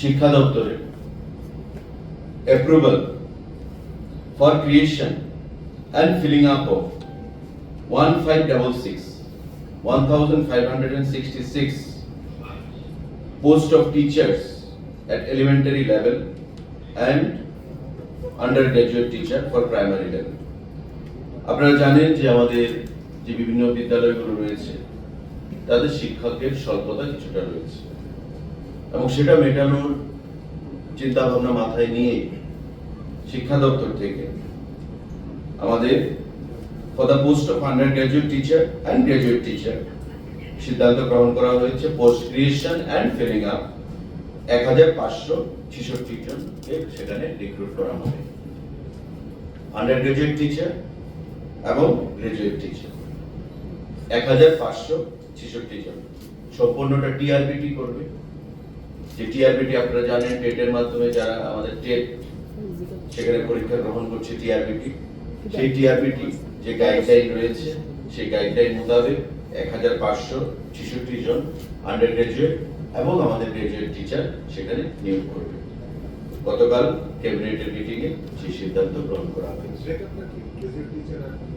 শিক্ষা দপ্তরের approval for creation and filling up of one five double six one thousand five hundred and sixty six post of teachers at elementary level and undergraduate teacher for primary level. আপনারা জানেন যে আমাদের যে বিভিন্ন বিদ্যালয়গুলো রয়েছে, তাদের শিক্ষকের স্বল্পতা কিছুটা রয়েছে এবং সেটা মেটানোর চিন্তা ভাবনা মাথায় নিয়ে শিক্ষা দপ্তর থেকে আমাদের for the post of undergraduate teacher and graduate teacher সিদ্ধান্ত গ্রহণ করা হয়েছে। Post creation and filling up এক হাজার পাঁচশো ছেষট্টি জনকে সেখানে রিক্রুট করা হবে। আন্ডার গ্রাজুয়েট টিচার এবং গ্রাজুয়েট টিচার এক হাজার পাঁচশো ছেষট্টি জন। সম্পূর্ণটা টিআরবিটি করবে। যে টিআরবিটি আপনারা জানেন টেটের মাধ্যমে যারা আমাদের টেট সেখানে পরীক্ষা গ্রহণ করছে টিআরবিটি সেই টিআরবিটি যে গাইডলাইন রয়েছে, সেই গাইডলাইন মোতাবেক এক হাজার পাঁচশো ছেষট্টি জন আন্ডার গ্রাজুয়েট এবং আমাদের গ্রাজুয়েট টিচার সেখানে নিয়োগ করবে। গতকাল ক্যাবিনেটের মিটিংয়ে সেই সিদ্ধান্ত গ্রহণ করা হয়েছে।